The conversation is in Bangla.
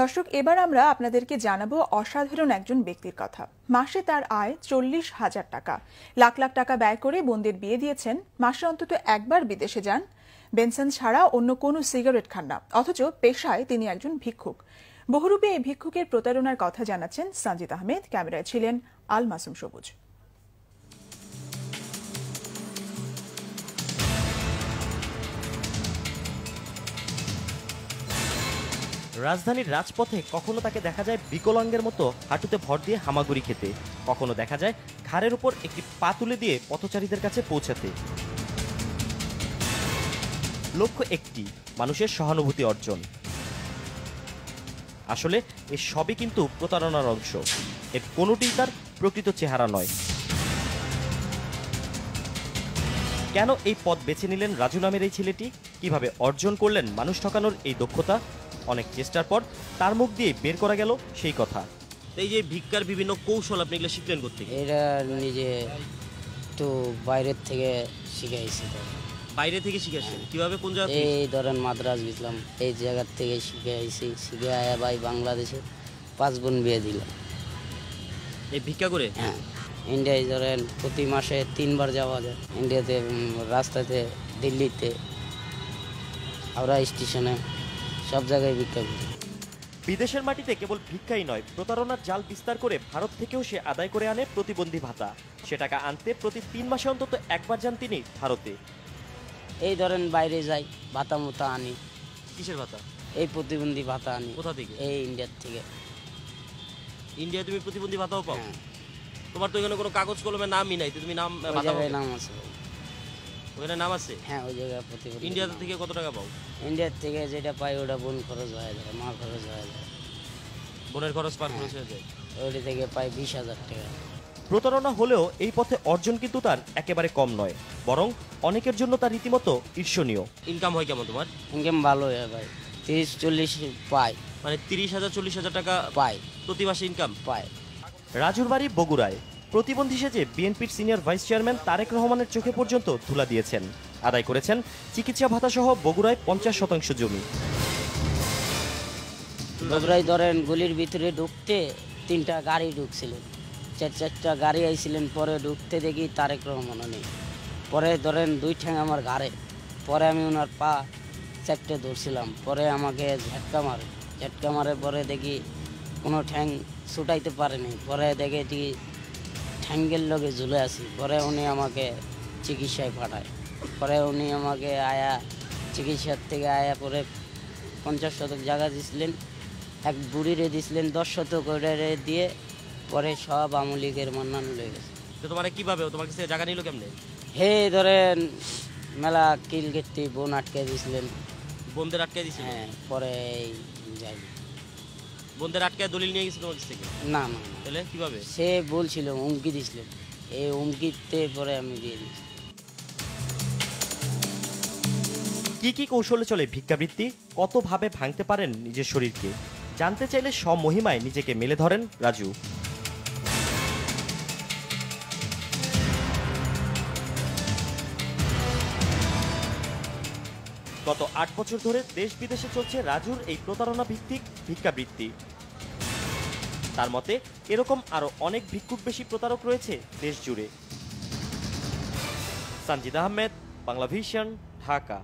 দর্শক, এবার আমরা আপনাদেরকে জানাব অসাধারণ একজন ব্যক্তির কথা। মাসে তার আয় চল্লিশ হাজার টাকা। লাখ লাখ টাকা ব্যয় করে বোনদের বিয়ে দিয়েছেন। মাসে অন্তত একবার বিদেশে যান। বেনসন ছাড়া অন্য কোনো সিগারেট খান না। অথচ পেশায় তিনি একজন ভিক্ষুক। বহুরূপে এই ভিক্ষুকের প্রতারণার কথা জানাচ্ছেন সঞ্জিত আহমেদ। ক্যামেরায় ছিলেন আল মাসুম সবুজ। রাজধানীর রাজপথে কখনো তাকে দেখা যায় বিকলাঙ্গের মতো হাঁটুতে ভর দিয়ে হামাগুড়ি খেতে, কখনো দেখা যায় ঘাড়ের উপর একটি পা তুলে দিয়ে পথচারীদের কাছে পৌঁছাতে। লক্ষ্য একটি, মানুষের সহানুভূতি অর্জন। আসলে এ সবই কিন্তু প্রতারণার অংশ। এর কোনোটিই তার প্রকৃত চেহারা নয়। কেন এই পথ বেছে নিলেন রাজু নামের এই ছেলেটি? কীভাবে অর্জন করলেন মানুষ ঠকানোর এই দক্ষতা? অনেক চেষ্টার পর তার মুখ দিয়ে বের করা গেল সেই কথা। এই যে ভিক্ষার বিভিন্ন কৌশল আপনি এগুলো শিখলেন করতে এটা নিজে একটু বাইরের থেকে শিখাইছি তো। বাইরে থেকে শিখেছেন কীভাবে কোন জায়গা এই ধরেন মাদ্রাস বুঝলাম এই জায়গার থেকে শিখে আইছি শিখে আয়া ভাই বাংলাদেশে পাঁচ বোন বিয়ে দিলাম এই ভিক্ষা করে? হ্যাঁ ইন্ডিয়ায় ধরেন প্রতি মাসে তিনবার যাওয়া যায়। ইন্ডিয়াতে রাস্তাতে দিল্লিতে হাওড়া স্টেশনে। সব জায়গায় ভিক্ষা করি। বিদেশের মাটিতে কেবল ভিক্ষাই নয় প্রতারণার জাল বিস্তার করে ভারত থেকেও সে আদায় করে আনে প্রতিবন্ধী ভাতা। সে টাকা আনতে প্রতি তিন মাসে অন্তত একবার যান তিনি ভারতে। এই ধরেন বাইরে যাই ভাতা মুতা আনি। কিসের ভাতা? এই প্রতিবন্ধী ভাতা আনি। কোথা থেকে? এই ইন্ডিয়ার থেকে। ইন্ডিয়ায় তুমি প্রতিবন্ধী ভাতাও পাও? হ্যাঁ। তোমার তো এখানে কোনো কাগজ কলমে নামই নাই তুমি নাম নাম আছে। ওখানে নাম আছে? হ্যাঁ ওই জায়গায় প্রতিবন্ধী ইন্ডিয়া। থেকে কত টাকা পাও? ইন্ডিয়ার থেকে যেটা পাই ওটা বোন খরচ হয়ে যায় মা খরচ হয়ে। যায় বোনের খরচ পার খরচ হয়ে যায়? ওইটা থেকে পাই বিশ হাজার টাকা। প্রতারণা হলেও এই পথে অর্জন কিন্তু তার একেবারে কম নয় বরং অনেকের জন্য তার রীতিমতো ঈর্ষণীয়। ইনকাম হয় কেমন তোমার? ইনকাম ভালো হয় ভাই তিরিশ চল্লিশ পাই। মানে তিরিশ হাজার চল্লিশ হাজার টাকা পাই। প্রতি মাসে ইনকাম পায় রাজুর বাড়ি বগুড়ায়। প্রতিবন্ধী সেজে বিএনপির সিনিয়র ভাইস চেয়ারম্যান তারেক রহমানের চোখে পর্যন্ত ধুলা দিয়েছেন। আদায় করেছেন চিকিৎসা ভাতা সহ বগুড়ায় পঞ্চাশ শতাংশ জমি। বগুড়ায় ধরেন গলির ভিতরে ঢুকতে তিনটা গাড়ি ঢুকছিলেন। চার চারটা গাড়ি আইছিলেন, পরে ঢুকতে দেখি তারেক রহমানও নেই। পরে ধরেন দুই ঠ্যাং আমার ঘাড়ে। পরে আমি ওনার পা চারটে ধরছিলাম। পরে আমাকে ঝাটকা মারে। ঝাটকা মারে পরে দেখি কোনো ঠ্যাং ছুটাইতে পারেনি। পরে দেখে ঠ্যাঙ্গের লগে ঝুলে আছি। পরে উনি আমাকে চিকিৎসায় পাঠায়। পরে উনি আমাকে আয়া চিকিৎসার থেকে আয়া পরে পঞ্চাশ শতক জায়গা দিছিলেন এক বুড়িরে দিছিলেন দশ শতক দিয়ে পরে সব আমলিগের মান্নান লয়ে গেছে। তো তোমার কীভাবে? তোমার কাছে জায়গা নিল কেমনে? হে ধরেন মেলা কিল কেটে বোন আটকে দিছিলেন। বন্ধের আটকে দিছিল হ্যাঁ পরে যাই। বন্ধের আটকে দলিল নিয়ে গেছিল তোমার থেকে? না না না। তাহলে কীভাবে? সে বলছিল হুমকি দিছিল। এই হুমকিতে পরে আমি দিয়ে দিয়েছি। কি কি কৌশলে চলে ভিক্ষাবৃত্তি? কতভাবে ভাঙতে পারেন নিজের শরীরকে? জানতে চাইলে সব মহিমায় নিজেকে মেলে ধরেন রাজু। গত আট বছর ধরে দেশ বিদেশে চলছে রাজুর এই প্রতারণা ভিত্তিক ভিক্ষাবৃত্তি। তার মতে, এরকম আরও অনেক ভিক্ষুক বেশি প্রতারক রয়েছে দেশ জুড়ে। সানজিদ আহমেদ, বাংলাভিশন, ঢাকা।